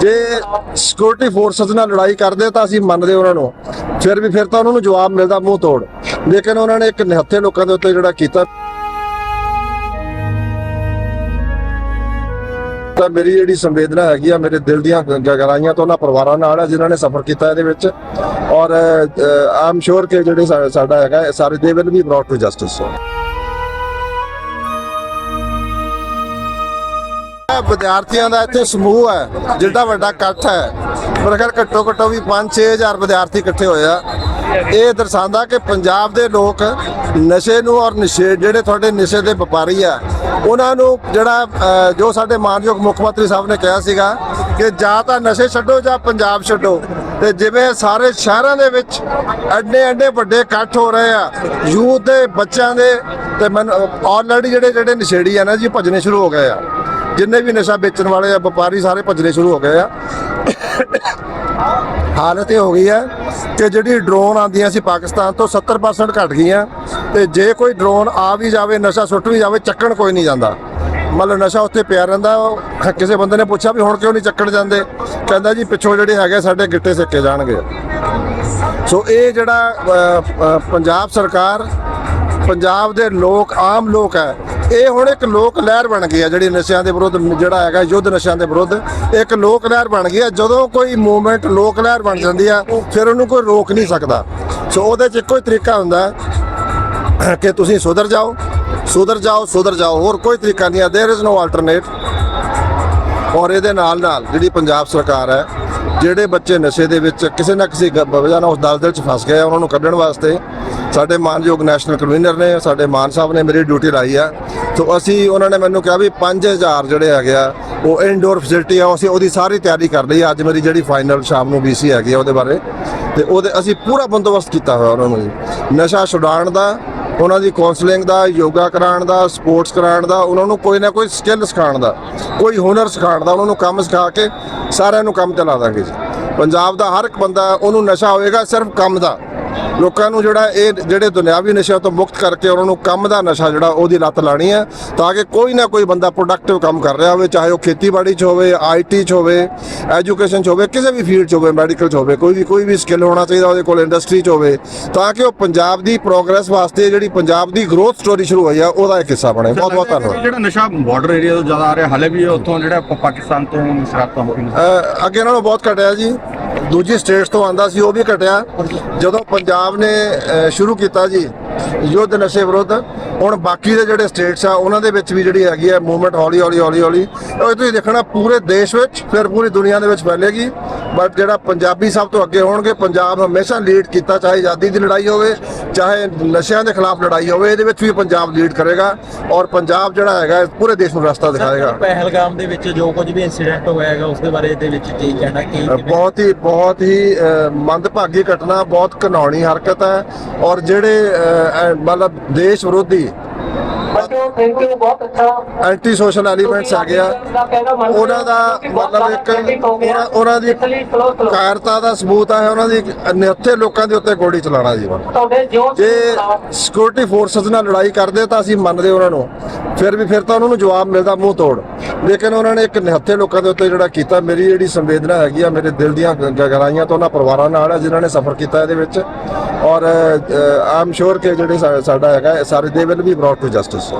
ਜੇ security forces ਨਾਲ ਲੜਾਈ ਕਰਦੇ ਤਾਂ ਅਸੀਂ ਮੰਨਦੇ ਉਹਨਾਂ ਨੂੰ। ਫਿਰ ਵੀ ਫਿਰ ਤਾਂ ਉਹਨਾਂ ਨੂੰ ਜਵਾਬ ਮਿਲਦਾ ਮੂੰਹ ਤੋੜ। ਲੇਕਿਨ ਉਹਨਾਂ ਨੇ ਇੱਕ ਨਿਹੱਥੇ ਲੋਕਾਂ ਦੇ ਉੱਤੇ ਜਿਹੜਾ ਕੀਤਾ। ਤਾਂ ਮੇਰੀ ਜਿਹੜੀ ਸੰਵੇਦਨਾ ਹੈਗੀ ਆ, ਮੇਰੇ ਦਿਲ ਦੀਆਂ ਗ- ਤੋਂ ਉਹਨਾਂ ਪਰਿਵਾਰਾਂ ਨਾਲ ਆ, ਜਿਨ੍ਹਾਂ ਨੇ ਸਫ਼ਰ ਕੀਤਾ ਇਹਦੇ ਵਿੱਚ। ਔਰ ਆਮ ਸ਼ੋਰ ਕਿ ਜਿਹੜੇ ਸਾਡਾ ਹੈਗਾ, ਸਾਰੇ ਦੇ will we brought to justice ਇਹ ਵਿਦਿਆਰਥੀਆਂ ਦਾ ਇੱਥੇ ਸਮੂਹ ਹੈ, ਜਿੱਡਾ ਵੱਡਾ ਇਕੱਠ ਹੈ। ਪਰ ਅਗਰ ਘੱਟੋ ਘੱਟੋ ਵੀ 5-6000 ਵਿਦਿਆਰਥੀ ਇਕੱਠੇ ਹੋਏ ਆ, ਇਹ ਦਰਸਾਉਂਦਾ ਕਿ ਪੰਜਾਬ ਦੇ ਲੋਕ ਨਸ਼ੇ ਨੂੰ ਔਰ ਨਸ਼ੇ, ਜਿਹੜੇ ਤੁਹਾਡੇ ਨਸ਼ੇ ਦੇ ਵਪਾਰੀ ਆ, ਉਹਨਾਂ ਨੂੰ ਜਿਹੜਾ ਜੋ ਸਾਡੇ ਮਾਨਯੋਗ ਮੁੱਖ ਮੰਤਰੀ ਸਾਹਿਬ ਨੇ ਕਿਹਾ ਸੀਗਾ ਕਿ ਜਾਂ ਤਾਂ ਨਸ਼ੇ ਛੱਡੋ ਜਾਂ ਪੰਜਾਬ ਛੱਡੋ, ਤੇ ਜਿਵੇਂ ਸਾਰੇ ਸ਼ਹਿਰਾਂ ਦੇ ਵਿੱਚ ਐਡੇ ਐਡੇ ਵੱਡੇ ਇਕੱਠ ਹੋ ਰਹੇ ਆ, ਯੂਥ ਦੇ, ਬੱਚਿਆਂ ਦੇ, ਤੇ ਆਲਰੇਡੀ ਜਿਹੜੇ ਜਿਹੜੇ ਨਸ਼ੇੜੀ ਆ ਨਾ ਜੀ, ਭੱਜਣੇ ਸ਼ੁਰੂ ਹੋ ਗਏ ਆ। ਜਿੰਨੇ ਵੀ ਨਸ਼ਾ ਵੇਚਣ ਵਾਲੇ ਆ, ਵਪਾਰੀ ਸਾਰੇ ਭੱਜਣੇ ਸ਼ੁਰੂ ਹੋ ਗਏ ਆ। ਹਾਲਤ ਇਹ ਹੋ ਗਈ ਹੈ ਕਿ ਜਿਹੜੀ ਡਰੋਨ ਆਉਂਦੀਆਂ ਸੀ ਪਾਕਿਸਤਾਨ ਤੋਂ 70% ਘਟ ਗਈਆਂ ਤੇ ਜੇ ਕੋਈ ਡਰੋਨ ਆ ਵੀ ਜਾਵੇ, ਨਸ਼ਾ ਸੁੱਟ ਵੀ ਜਾਵੇ, ਚੱਕਣ ਕੋਈ ਨਹੀਂ ਜਾਂਦਾ। ਮਤਲਬ ਨਸ਼ਾ ਉੱਥੇ ਪਿਆ ਰਹਿੰਦਾ। ਕਿਸੇ ਬੰਦੇ ਨੇ ਪੁੱਛਿਆ ਵੀ ਹੁਣ ਕਿਉਂ ਨਹੀਂ ਚੱਕਣ ਜਾਂਦੇ? ਕਹਿੰਦਾ ਜੀ, ਪਿੱਛੋਂ ਜਿਹੜੇ ਹੈਗੇ ਸਾਡੇ ਗਿੱਟੇ ਸਿੱਕੇ ਜਾਣਗੇ। ਸੋ ਇਹ ਜਿਹੜਾ ਪੰਜਾਬ ਸਰਕਾਰ, ਪੰਜਾਬ ਦੇ ਲੋਕ, ਆਮ ਲੋਕ ਹੈ ਇਹ ਹੁਣ ਇੱਕ ਲੋਕ ਲਹਿਰ ਬਣ ਗਈ ਹੈ ਜਿਹੜੀ ਨਸ਼ਿਆਂ ਦੇ ਵਿਰੁੱਧ ਜਿਹੜਾ ਹੈਗਾ ਯੁੱਧ ਨਸ਼ਿਆਂ ਦੇ ਵਿਰੁੱਧ ਇੱਕ ਲੋਕ ਲਹਿਰ ਬਣ ਗਈ ਹੈ ਜਦੋਂ ਕੋਈ ਮੂਵਮੈਂਟ ਲੋਕ ਲਹਿਰ ਬਣ ਜਾਂਦੀ ਆ ਫਿਰ ਉਹਨੂੰ ਕੋਈ ਰੋਕ ਨਹੀਂ ਸਕਦਾ ਸੋ ਉਹਦੇ 'ਚ ਇੱਕੋ ਹੀ ਤਰੀਕਾ ਹੁੰਦਾ ਹੈ ਕਿ ਤੁਸੀਂ ਸੁਧਰ ਜਾਓ ਸੁਧਰ ਜਾਓ ਸੁਧਰ ਜਾਓ ਹੋਰ ਕੋਈ ਤਰੀਕਾ ਨਹੀਂ ਹੈ देयर इज नो ਆਲਟਰਨੇਟ ਔਰ ਇਹਦੇ ਨਾਲ ਨਾਲ ਜਿਹੜੀ ਪੰਜਾਬ ਸਰਕਾਰ ਹੈ ਜਿਹੜੇ ਬੱਚੇ ਨਸ਼ੇ ਦੇ ਵਿੱਚ ਕਿਸੇ ਨਾ ਕਿਸੇ ਗ- ਵਜ੍ਹਾ ਨਾਲ ਉਸ ਦਲਦਲ 'ਚ ਫਸ ਗਏ ਆ ਉਹਨਾਂ ਨੂੰ ਕੱਢਣ ਵਾਸਤੇ ਸਾਡੇ ਮਾਨਯੋਗ ਨੈਸ਼ਨਲ ਕਨਵੀਨਰ ਨੇ, ਸਾਡੇ ਮਾਨ ਸਾਹਿਬ ਨੇ ਮੇਰੀ ਡਿਊਟੀ ਲਾਈ ਆ। ਸੋ ਅਸੀਂ, ਉਹਨਾਂ ਨੇ ਮੈਨੂੰ ਕਿਹਾ ਵੀ 5000 ਜਿਹੜੇ ਹੈਗੇ ਆ, ਉਹ ਇਨਡੋਰ ਫੈਸਿਲਿਟੀ ਆ, ਉਹ ਅਸੀਂ ਉਹਦੀ ਸਾਰੀ ਤਿਆਰੀ ਕਰ ਲਈ ਅੱਜ ਮੇਰੀ ਜਿਹੜੀ ਫਾਈਨਲ ਸ਼ਾਮ ਨੂੰ ਬੀਸੀ ਹੈਗੀ ਆ ਉਹਦੇ ਬਾਰੇ। ਤੇ ਉਹਦੇ, ਅਸੀਂ ਪੂਰਾ ਬੰਦੋਬਸਤ ਕੀਤਾ ਹੋਇਆ ਉਹਨਾਂ ਨੂੰ ਜੀ। ਨਸ਼ਾ ਛੁਡਾਉਣ ਦਾ, ਉਹਨਾਂ ਦੀ ਕਾਉਂਸਲਿੰਗ ਦਾ, ਯੋਗਾ ਕਰਾਉਣ ਦਾ ਸਪੋਰਟਸ ਕਰਾਉਣ ਦਾ, ਉਹਨਾਂ ਨੂੰ ਕੋਈ ਨਾ ਕੋਈ ਸਕਿੱਲ ਸਿਖਾਉਣ ਦਾ, ਕੋਈ ਹੁਨਰ ਸਿਖਾਉਣ ਦਾ, ਉਹਨਾਂ ਨੂੰ ਕੰਮ ਸਿਖਾ ਕੇ ਸਾਰਿਆਂ ਨੂੰ ਕੰਮ ਤੇ ਲਾ ਦਾਂਗੇ ਜੀ। ਪੰਜਾਬ ਦਾ ਹਰ ਇੱਕ ਬੰਦਾ, ਉਹਨੂੰ ਨਸ਼ਾ ਹੋਏਗਾ ਸਿਰਫ ਕੰਮ ਦਾ। ਲੋਕਾਂ ਨੂੰ ਜਿਹੜਾ ਇਹ ਜਿਹੜੇ ਦੁਨਿਆਵੀ ਨਸ਼ਿਆਂ ਤੋਂ ਮੁਕਤ ਕਰਕੇ ਉਹਨਾਂ ਨੂੰ ਕੰਮ ਦਾ ਨਸ਼ਾ ਜਿਹੜਾ ਉਹਦੀ ਲੱਤ ਲਾਣੀ ਹੈ ਤਾਂ ਕਿ ਕੋਈ ਨਾ ਕੋਈ ਬੰਦਾ ਪ੍ਰੋਡਕਟਿਵ ਕੰਮ ਕਰ ਰਿਹਾ ਹੋਵੇ ਚਾਹੇ ਉਹ ਖੇਤੀਬਾੜੀ 'ਚ ਹੋਵੇ ਆਈਟੀ 'ਚ ਹੋਵੇ ਐਜੂਕੇਸ਼ਨ 'ਚ ਹੋਵੇ ਕਿਸੇ ਵੀ ਫੀਲਡ 'ਚ ਹੋਵੇ ਮੈਡੀਕਲ 'ਚ ਹੋਵੇ ਕੋਈ ਵੀ ਕੋਈ ਵੀ ਸਕਿੱਲ ਹੋਣਾ ਚਾਹੀਦਾ ਉਹਦੇ ਕੋਲ ਇੰਡਸਟਰੀ 'ਚ ਹੋਵੇ ਤਾਂ ਕਿ ਉਹ ਪੰਜਾਬ ਦੀ ਪ੍ਰੋਗਰੈਸ ਵਾਸਤੇ ਜਿਹੜੀ ਪੰਜਾਬ ਦੀ ਗਰੋਥ ਸਟੋਰੀ ਸ਼ੁਰੂ ਹੋਈ ਆ ਉਹਦਾ ਇੱਕ ਹਿੱਸਾ ਬਣੇ। ਬਹੁਤ ਬਹੁਤ ਧੰਨਵਾਦ। ਜਿਹੜਾ ਨਸ਼ਾ ਬਾਰਡਰ ਏਰੀਆ ਤੋਂ ਜ਼ਿਆਦਾ ਆ ਰਿਹਾ ਹਾਲੇ ਵੀ ਉੱਥੋਂ ਜਿਹੜਾ ਪਾਕਿਸਤਾਨ ਤੋਂ ਸ਼ਰਾਬਾਂ ਹੋ ਰਹੀਆਂ ਅ, ਅੱਗੇ ਨਾਲੋਂ ਬਹੁਤ ਘਟਿਆ ਜੀ। ਦੂਜੀ ਸਟੇਟਸ ਤੋਂ ਆਂਦਾ ਸੀ, ਉਹ ਵੀ ਘਟਿਆ। ਜਦੋਂ ਪੰਜਾਬ ਨੇ ਸ਼ੁਰੂ ਕੀਤਾ ਜੀ, ਯੁੱਧ ਨਸ਼ੇ ਵਿਰੁੱਧ, ਹੁਣ ਬਾਕੀ ਦੇ ਜਿਹੜੇ ਸਟੇਟਸ ਆ, ਉਹਨਾਂ ਦੇ ਵਿੱਚ ਵੀ ਜਿਹੜੀ ਹੈਗੀ ਹੈ ਮੂਵਮੈਂਟ ਹੌਲੀ ਹੌਲੀ ਹੌਲੀ ਹੌਲੀ ਉਹ ਤੁਸੀਂ ਦੇਖਣਾ ਪੂਰੇ ਦੇਸ਼ ਵਿੱਚ, ਫਿਰ ਪੂਰੀ ਦੁਨੀਆ ਦੇ ਵਿੱਚ ਫੈਲੇਗੀ। ਬਟ ਜਿਹੜਾ ਪੰਜਾਬੀ ਸਭ ਤੋਂ ਅੱਗੇ ਹੋਣਗੇ ਪੰਜਾਬ ਹਮੇਸ਼ਾ ਲੀਡ ਕੀਤਾ ਚਾਹੇ ਆਜ਼ਾਦੀ ਦੀ ਲੜਾਈ ਹੋਵੇ ਚਾਹੇ ਨਸ਼ਿਆਂ ਦੇ ਖਿਲਾਫ ਲੜਾਈ ਹੋਵੇ ਇਹਦੇ ਵਿੱਚ ਵੀ ਪੰਜਾਬ ਲੀਡ ਕਰੇਗਾ ਔਰ ਪੰਜਾਬ ਜਿਹੜਾ ਹੈਗਾ ਪੂਰੇ ਦੇਸ਼ ਨੂੰ ਰਸਤਾ ਦਿਖਾਏਗਾ। ਪਹਿਲਗਾਮ ਦੇ ਵਿੱਚ ਜੋ ਕੁਝ ਵੀ ਇਨਸੀਡੈਂਟ ਹੋਇਆ ਹੈਗਾ ਉਸ ਦੇ ਬਾਰੇ ਦੇ ਵਿੱਚ ਕੀ ਕਹਿਣਾ ਕੀ ਬਹੁਤ ਹੀ ਬਹੁਤ ਹੀ ਮੰਦਭਾਗੀ ਘਟਨਾ ਬਹੁਤ ਘਿਨਾਉਣੀ ਹਰਕਤ ਹੈ ਔਰ ਜਿਹੜੇ ਮਤਲਬ ਦੇਸ਼ ਵਿਰੋਧੀ ਬੱਚੋ ਥੈਂਕ ਯੂ ਬਹੁਤ ਅੱਛਾ। ਐਂਟੀ ਸੋਸ਼ਲ ਐਲੀਮੈਂਟਸ ਆ ਗਿਆ। ਉਹਨਾਂ ਦਾ ਮਤਲਬ ਇੱਕ ਉਹਨਾਂ- ਦੀ ਕਾਇਰਤਾ ਦਾ ਸਬੂਤ ਹੈ ਉਹਨਾਂ ਦੀ ਨਿਹੱਥੇ ਲੋਕਾਂ ਦੇ ਉੱਤੇ ਗੋਲੀ ਚਲਾਉਣਾ ਜੀ। ਜੋ ਸਿਕਿਉਰਿਟੀ ਫੋਰਸਸ ਨਾਲ ਲੜਾਈ ਕਰਦੇ ਤਾਂ ਅਸੀਂ ਮੰਨਦੇ ਉਹਨਾਂ ਨੂੰ। ਫਿਰ ਵੀ ਫਿਰ ਤਾਂ ਉਹਨਾਂ ਨੂੰ ਜਵਾਬ ਮਿਲਦਾ ਮੂੰਹ ਤੋੜ। ਲੇਕਿਨ ਉਹਨਾਂ ਨੇ ਇੱਕ ਨਿਹੱਥੇ ਲੋਕਾਂ ਦੇ ਉੱਤੇ ਜਿਹੜਾ ਕੀਤਾ ਮੇਰੀ ਜਿਹੜੀ ਸੰਵੇਦਨਾ ਹੈਗੀ ਆ ਮੇਰੇ ਦਿਲ ਦੀਆਂ ਗਹਿਰਾਈਆਂ ਤੋਂ ਉਹਨਾਂ ਪਰਿਵਾਰਾਂ ਨਾਲ ਜਿਨ੍ਹਾਂ ਨੇ ਸਫ਼ਰ ਕੀਤਾ ਇਹਦੇ ਵਿੱਚ। ਔਰ ਆਮ ਸ਼ੋਰ ਕਿ ਜਿਹੜੇ ਸਾਡਾ ਹੈਗਾ ਸਾਰੇ ਦੇ will we brought to justice